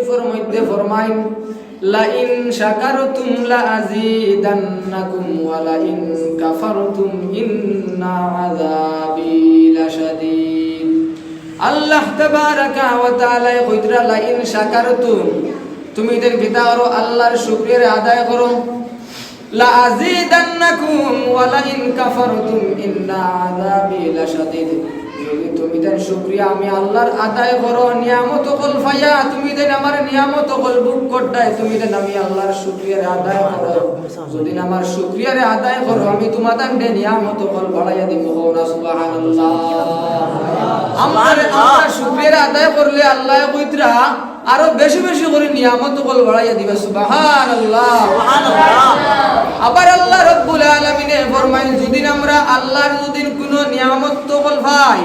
শরীফের মধ্যে ফরমাইন লাইন শাকারতুম লাযীদান্নাকুম ওয়া লাইন কাফারতুম ইন্না আযাবি লাশাদীদ। আল্লাহ তাবারাকা ওয়া তাআলা কইতরা লাইন শাকারতুম তুমি দেন কিতা করো, আল্লাহর শুকরিয়া আদায় করো। লাযীদান্নাকুম ওয়া লাইন কাফারতুম ইন্না আযাবি লাশাদীদ। তুমি দেন আমি আল্লাহর আদায় করো, নিয়ামত কল ফাইয়া। তুমি দেন আমার নিয়ামত কল বুক করতাই তুমি দেন আমি আল্লাহর শুকরিয়ার আদায় করো। যদি আমার শুকরিয়ার আদায় করো, আমি তোমাদের দে নিয়ামত কল বাড়াইয়া দিব না সুবহানাল্লাহ। আমরা আমরা শুকরিয়ার আদায় করলে আল্লাহ কইতরা আরও বেশি বেশি করে নিয়ামত কল বাড়াইয়া দিবে, সুবহানাল্লাহ। আবার আল্লাহ রব্বুল আলামিনে ফরমাইন, যদি আমরা আল্লাহর যদি কোনো নিয়ামত কল ভাই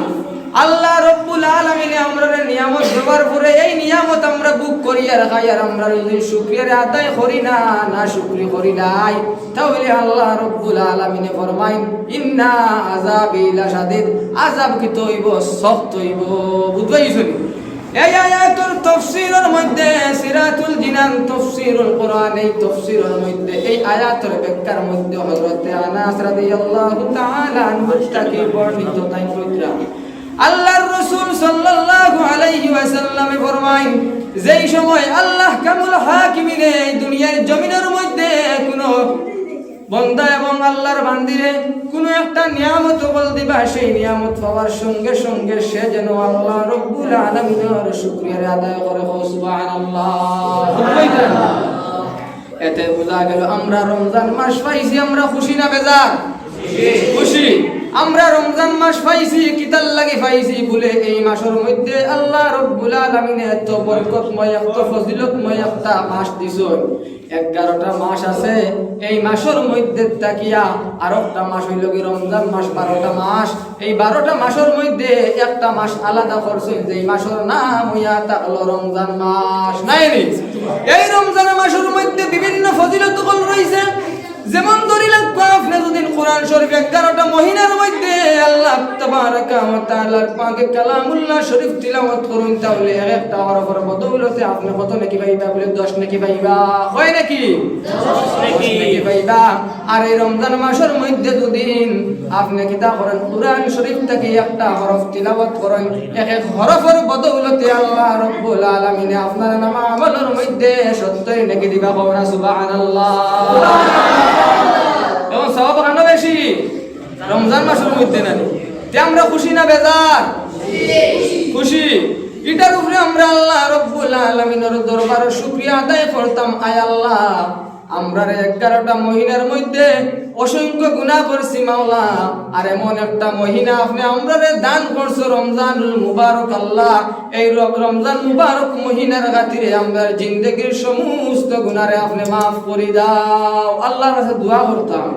আল্লাহ রব্বুল আলামিনে আমরা নিয়ামত দেওয়ার পরে এই নিয়ামত আমরা বুক করিয়া রাখাই, আর আমরা যদি শুকরিয়ার আদায় করি না না শুকরি করি নাই, তাহলে আল্লাহ রব্বুল আলামিনে ফরমাইন, ইন্না আযাবি লাশাদিদ আযাব কি তৈব সখত তৈব বুঝবাইছনি এই আয়াতুর তাফসীরের মধ্যে, সিরাতুল জিনান তাফসীরুল কোরআন, এই তাফসীরের মধ্যে, এই আয়াতের ব্যাখ্যার মধ্যে হযরতে আনাস রাদিয়াল্লাহু তাআলা আনহু থেকে বর্ণিত তাই কইরা আল্লাহর রাসূল সাল্লাল্লাহু আলাইহি ওয়াসাল্লাম ফরমায়, যেই সময় আল্লাহ কামুল হাকিমিনে দুনিয়ার জমিনের মধ্যে কোনো বন্দা এবং আল্লাহর বান্দিরে কোনো একটা নিয়ামত বল দিবা, সেই নিয়ামত পাওয়ার সঙ্গে সঙ্গে সে যেন আল্লাহ রব্বুল আলামিনের শুকরিয়া আদায় করে। সুবহানাল্লাহ। এতে বোঝা গেল আমরা রমজান মাস পাইছি, আমরা খুশি না বেজার? খুশি। আমরা রমজান মাস পাইছি, কিতাল লাগি পাইছি বলে এই মাসের মধ্যে আল্লাহ রব্বুল আলামিন এত বরকতময়, এত ফজিলতময় একটা মাস দিছেন। এগারোটা মাস আছে, এই মাসের মধ্যে তাকিয়া আর একটা মাস হইল কি রমজান মাস, বারোটা মাস। এই বারোটা মাসের মধ্যে একটা মাস আলাদা করছেন যে মাসের নাম হইয়া হলো রমজান মাস। নাই নি? এই রমজান মাসের মধ্যে বিভিন্ন ফজিলত রয়েছে কোরআন শরীফ এগারোটা মহিনার মধ্যে আল্লাহ পাকে কালামুল্লাহ শরীফ তিলাওয়াত করুন তাহলে এক একটা হরফের বদৌলতে আপনি কত নাকি বলে 10 নাকি পাইবা? হয় নাকি? আর এই রমজান মাসের মধ্যে দুদিন আপনি কিতা করেন? কোরআন শরীফ থেকে একটা হরফ তিলাওয়াত করেন এক এক হরফের বদৌলতে আল্লাহ রব্বুল আলামিন আপনার নাম আমলের মধ্যে সত্যই নাকি দিবা কওনা সুবহানাল্লাহ? রমজান মাসের মধ্যে না তে আমরা খুশি না বেজার? খুশি। এটার উপরে আমরা আল্লাহ রব্বুল আলামিনের দরবারে শুকরিয়া আদায় করতাম। আয় আল্লাহ, আমরা এগারোটা মহিনার মধ্যে অসংখ্য গুণা করছি মাওলা। আর এমন একটা মহিনা আপনি, আমরা দান করছ রমজানুল মুবারক আল্লাহ। এই রমজান মুবারক মহিনার খাতিরে আমরা জিন্দগির সমস্ত গুণারে আপনি মাফ করে দাও। আল্লাহর কাছে দোয়া করতাম।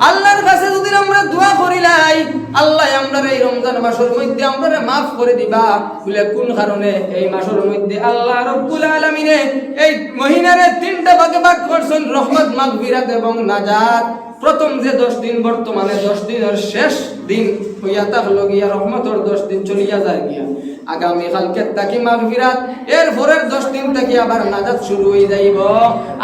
আল্লাহর কাছে যদি আমরা দোয়া করি নাই আল্লাহ আমরা এই রমজান মাসের মধ্যে আমরা মাফ করে দিবা। বলে কোন কারণে? এই মাসের মধ্যে আল্লাহ রব্বুল আলামিনে এই মহিনারে তিনটা ভাগে ভাগ করছেন, রহমত, মাগফিরাত এবং নাজাত। প্রথম যে দশ দিন, বর্তমানে দশ দিনের শেষ দিন হইয়া থাকল গিয়া রহমতর দশ দিন চলিয়া যায় গিয়া। আগামী কালকে তাকি এর পরের দশ দিন থেকে আবার নাজাত শুরু হয়ে যাইব।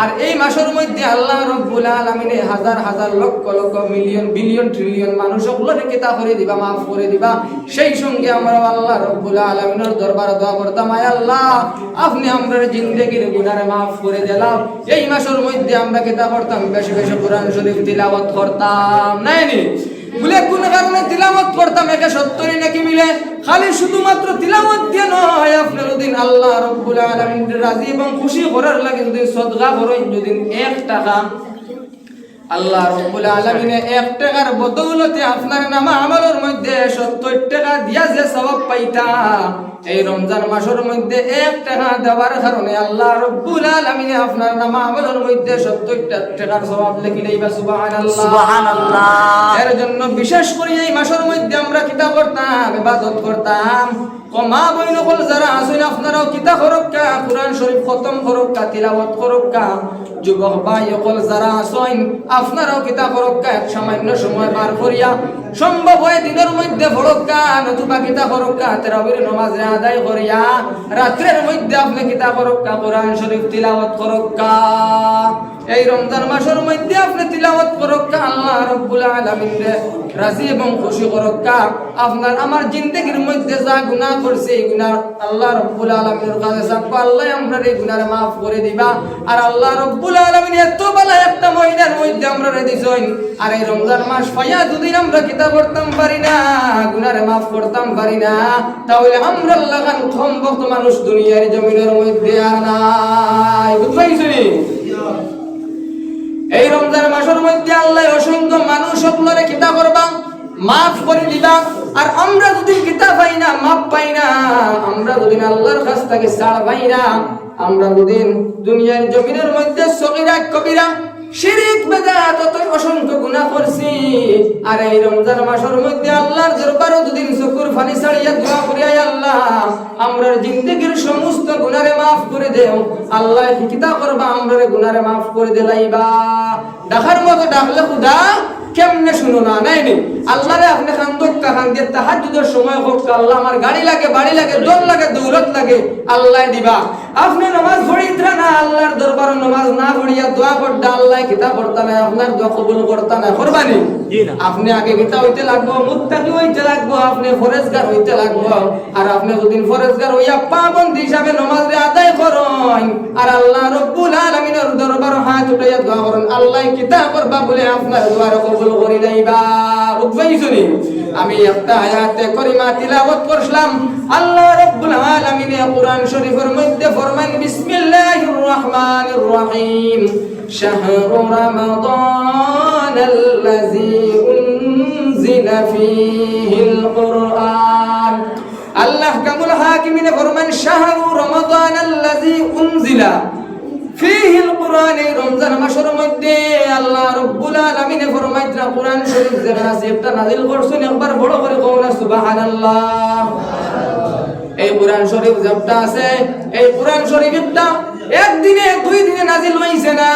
আর এই মাসের মধ্যে আল্লাহ রব্বুল আলামিনে হাজার হাজার lakh lakh, million, billion trillion মানুষ করে দিবা, মাফ করে দিবা। সেই সঙ্গে আমরা আল্লাহ রব্বুল আলামিনের দরবারে দোয়া করতাম, আয় আল্লাহ, আপনি জিন্দেগির মাফ করে দিলাম। এই মাসের মধ্যে আমরা কিতা করতাম, বেশি বেশি কোরআন শরীফ তিলাওয়াত করতাম। নাইনি বলে কোন কারণে তিলামত করতাম, একে সত্তরই নাকি মিলে? খালি শুধুমাত্র তিলামত দিয়ে নয়, আপনার দিন আল্লাহ রব্বুল আলমিন রাজি এবং খুশি করার লাগে যদি সদগা করেন, যদি এক টাকা। আল্লাহ রব্বুল আলমিনে এক টাকার বদৌলতে আপনার নামা আমলের সত্তর টাকা দিয়া যে সবাব পাইতা এই রমজান মাসের মধ্যে এক টাকা দেওয়ার কারণে আল্লাহ রব্বুল আলামিনে আপনার নাম আমলের মধ্যে সত্তর টাকার সবাব সুবহানাল্লাহ। সুবহানাল্লাহ। এর জন্য বিশেষ করে এই মাসের মধ্যে আমরা কিতা করতাম ইবাদত করতাম। ও মা বইন যারা আসুন আপনারাও কিতা করক্কা কোরআন শরীফ খতম করক্কা তিলাওয়াত করক্কা। যুবক ভাই, অকল যারা আসেন আপনারাও কিতা ফরক্কা এক সামান্য সময় পার করিয়া সম্ভব হয় দিনের মধ্যে ফরক্কা নতুবা কিতা ফরক্কা তেরাবির নমাজ আদায় করিয়া রাত্রের মধ্যে আপনি কিতা ফরক্কা কোরআন শরীফ তিলাওয়াত করক্কা। এই রমজান মাসের মধ্যে আপনি তিলাওয়াত করক্কা আল্লাহ রব্বুল আলামিন রাজি এবং খুশি করক্কা আপনার আমার জিন্দগির মধ্যে যা গুনাহ করছে এই গুনাহ আল্লাহ রব্বুল আলামিনের কাছে চাপা আল্লাহ আমরা এই গুনাহ মাফ করে দিবা। আর আল্লাহ রব্বুল আলামিন এত বেলা একটা মহিনার মধ্যে আমরা দিছেন আর এই রমজান মাস পাইয়া দুদিন আমরা কিতাব পড়তাম পারি না গুনারে মাফ করতাম পারি না। তাহলে আমরা লাগান কম ভক্ত মানুষ দুনিয়ার জমিনের মধ্যে আর নাই। বুঝবাইছনি এই রমজান মাসের মধ্যে আল্লাহ অসংখ্য মানুষ সকলরে কিতা করবা মাফ করে দিবা আর আমরা যদি কিতা পাই না, মাফ পাই না, আমরা যদি আল্লাহর কাছ থেকে ছাড় পাই না, আমরা যদি দুনিয়ার জমিনের মধ্যে সগিরা কবিরা শিরিক বেদাত ততই অসংখ্য গুনাহ করছি, আর এই রমজান মাসের মধ্যে আল্লাহর দরবারে দুদিন চকুর ফানি ছাড়িয়া দোয়া করি আয় আল্লাহ করে দেও। আল্লাহ কিতা করবা আমরারে গুনারে মাফ করে দিলাইবা। ডাকার মতো ডাকলে খুদা কেমনে শুনো না নাই নি? আল্লাহরে আপনি খান দক্কা খান দিয়ে তাহাজ্জুদের সময় হোক আল্লাহ আমার গাড়ি লাগে বাড়ি লাগে দৌড় লাগে দৌলত লাগে আল্লাহ দিবা। আপনি নামাজ পড়িত্রা না আল্লাহর দরবার নামাজ না পড়িয়া দোয়া করতে আল্লাহ কিতাব করতা না আপনার দোয়া কবুল করতা না করবানি। জি না। আপনি আগে কিতা হইতে লাগবো মুত্তাকি হইতে লাগবো আপনি ফরেজগার হইতে লাগবো। আর আপনি যদি ফরেজগার হইয়া পাবন্দি হিসাবে নামাজ রে আর আল্লাহ রব্বুল আলামিনের দরবার হাত উঠাইয়া দোয়া করুন আল্লাহ কিতা করবা বলে আপনার দোয়ার কবুল করি নাইবা উঠবাইছনি আমি একটা আয়াতে করিমা তিলাওয়াত করলাম আল্লাহ রব্বুল আলামিনে কোরআন শরীফের মধ্যে ফরমান বিসমিল্লাহির রহমানির রহিম شهر رمضان الذي أنزل فيه القرآن الله كمل حاكمين فرمان شهر رمضان الذي أنزل উনজিলা ফিহিল কোরআন এই রমজান মাসের মধ্যে আল্লাহ রব্বুল আলামিন ফরমাইতরা কুরআন শরীফ যারা আছে এটা নাজিল করছেন, একবার বড় করে কও না, সুবহানাল্লাহ। এই কুরআন শরীফ যেটা আছে, এই কোরআন শরীফটা একদিনে দুই দিনে নাজিল হইছে না।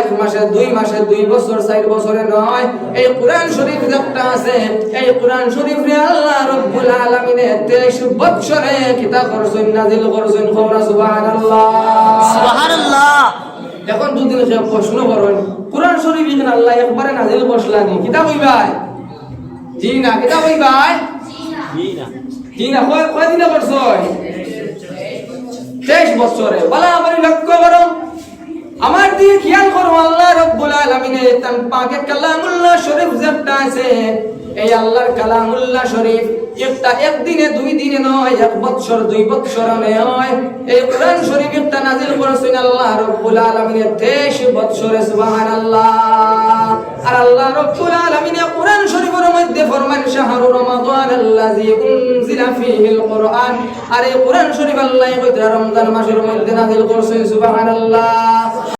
এক মাসে দুই মাসে দুই বছর চার বছরে নয়। এই কোরআন শরীফ যেটা আছে এই কোরআন শরীফ রে আল্লাহ রব্বুল আলামিনে 23 বছরে কিতাব করছেন নাজিল করছেন। সুবহানাল্লাহ। সুবহানাল্লাহ। এখন দুদিন সে প্রশ্ন করেন কোরআন শরীফ এখানে আল্লাহ একবারে নাজিল করছলানি কিতাব হইবাই জি না কিতাব হইবাই জি না। জি না। কয় কয় দিনে করছয় তেইশ বছরে। বলা আমার লক্ষ্য করো আমার দিয়ে খেয়াল করো, আল্লাহ রব্বুল আলামিনে তান পাকে কালামুল্লাহ শরীফ যেটা আছে এই আল্লাহর কালামুল্লাহ শরীফ একটা একদিনে, দুই দিনে নয়, এক বছর দুই বছর নয়। এই কোরআন শরীফ একটা নাজিল করেছেন আল্লাহ রব্বুল আলামিনে 23 বছরে সুবহানাল্লাহ। আর আল্লাহ রব্বুল আলামিনে কোরআন শরীফের মধ্যে ফরমান, শাহরু রমাদান আল্লাযী উনজিলা ফীহিল কোরআন। আর এই কোরআন শরীফ আল্লাহ কইতে রমজান মাসের মধ্যে নাযিল করছেন সুবহানাল্লাহ।